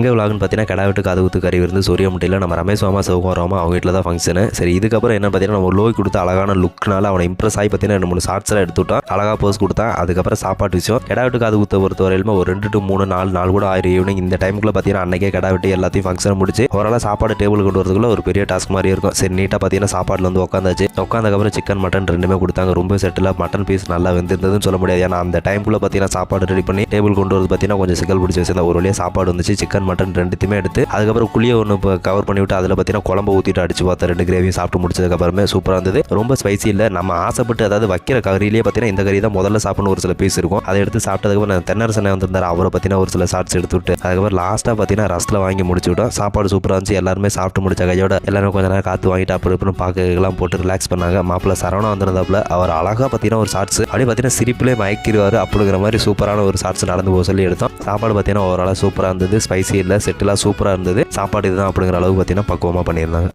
எங்கே விளாகுன்னு பார்த்தீங்கன்னா கடா விட்டு காது ஊத்து கறி விருந்து சூரிய முட்டையில் நம்ம ரமேஷ் மாமா சிவகுமாராமா அவங்க வீட்டில் தான் ஃபங்க்ஷனு சரி இதுக்கப்புறம் என்ன பார்த்தீங்கன்னா நம்ம லோய் கொடுத்த அழகான லுக்னால அவனை இம்ப்ரெஸ் ஆகி பார்த்தீங்கன்னா ரெண்டு மூணு ஷார்ட்ஸ்லாம் எடுத்துவிட்டான் அழகாக போஸ் கொடுத்தான். அதுக்கப்புறம் சாப்பாட்டு விஷயம். கடா விட்டு காது ஊத்த பொறுத்த வரையிலுமே ஒரு ரெண்டு டு மூணு நாலு நாள் கூட ஆயிரம். ஈவினிங் இந்த டைமுக்குள்ள பார்த்தீங்கன்னா அன்னைக்கே கடா விட்டு எல்லாத்தையும் ஃபங்க்ஷன் முடிச்சு ஓரளவு சாப்பாடு டேபிள் கொண்டு வரதுக்குள்ள ஒரு பெரிய டாஸ்க் மாதிரி இருக்கும். சரி நீட்டாக பார்த்தீங்கன்னா சாப்பாடுல வந்து உட்காந்தாச்சு உட்காந்தக்கப்புறம் சிக்கன் மட்டன் ரெண்டுமே கொடுத்தாங்க. ரொம்ப செட்டில் மட்டன் பீஸ் நல்லா வெந்திருந்ததுன்னு சொல்ல முடியாது. ஏன்னா அந்த டைமுக்குள்ள பார்த்தீங்கன்னா சாப்பாடு ரெடி பண்ணி டேபிள் கொண்டு வரது பார்த்தீங்கன்னா கொஞ்சம் சிக்கல் பிடிச்சி வச்சிருந்தா ஒரு வழியாக சாப்பாடு வந்துச்சு சிக்கன் மட்டன் ரெண்டுத்தையுமே எடுத்து அதுக்கப்புறம் குழியை ஒன்று கவர் பண்ணிவிட்டு அதில் பார்த்தீங்கன்னா குழம்பு ஊற்றிட்டு அடிச்சு பார்த்தேன் ரெண்டு கிரேவியும் சாப்பிட்டு முடிச்சதுக்கப்புறமே சூப்பராக இருந்தது. ரொம்ப ஸ்பைசி இல்லை. நம்ம ஆசைப்பட்டு அதாவது வைக்கிற கறியிலேயே பார்த்தீங்கன்னா இந்த கறி தான் முதல்ல சாப்பிடணும் ஒரு சில பீஸ் இருக்கும். அதை எடுத்து சாப்பிட்டதுக்கப்புறம் நான் தென்னரசனை வந்திருந்தார். அவரை பார்த்தீங்கன்னா ஒரு சில ஷார்ட்ஸ் எடுத்து விட்டு அதுக்கப்புறம் லாஸ்ட்டாக பார்த்தீங்கன்னா ரசத்தில் வாங்கி முடிச்சு விட்டோம். சாப்பாடு சூப்பராக இருந்துச்சு. எல்லாருமே சாப்பிட்டு முடிச்ச கையோட எல்லாரும் கொஞ்ச நேரம் காற்று வாங்கிட்டு அப்புறம் இப்படின்னு பார்க்கலாம் போட்டு ரிலாக்ஸ் பண்ணாங்க. மாப்பிள்ள சரவணா வந்திருந்தாப்புல. அவர் அழகாக பார்த்தீங்கன்னா ஒரு ஷார்ட்ஸ் அப்படியே பார்த்தீங்கன்னா சிரிப்பிலே மயக்கிடுவார். அப்படிங்கிற மாதிரி சூப்பரான ஒரு ஷார்ட்ஸ் நடந்து போக சொல்லி எடுத்தோம். சாப்பாடு பார்த்தீங்கன்னா ஓரளவு சூப்பராக இருந்தது. ஸ்பைசி இல்லை செட்டிலாக சூப்பராக இருந்தது. சாப்பாடு இதுதான் அப்படிங்கிற அளவு பார்த்தீங்கன்னா பக்குவமாக பண்ணியிருந்தாங்க.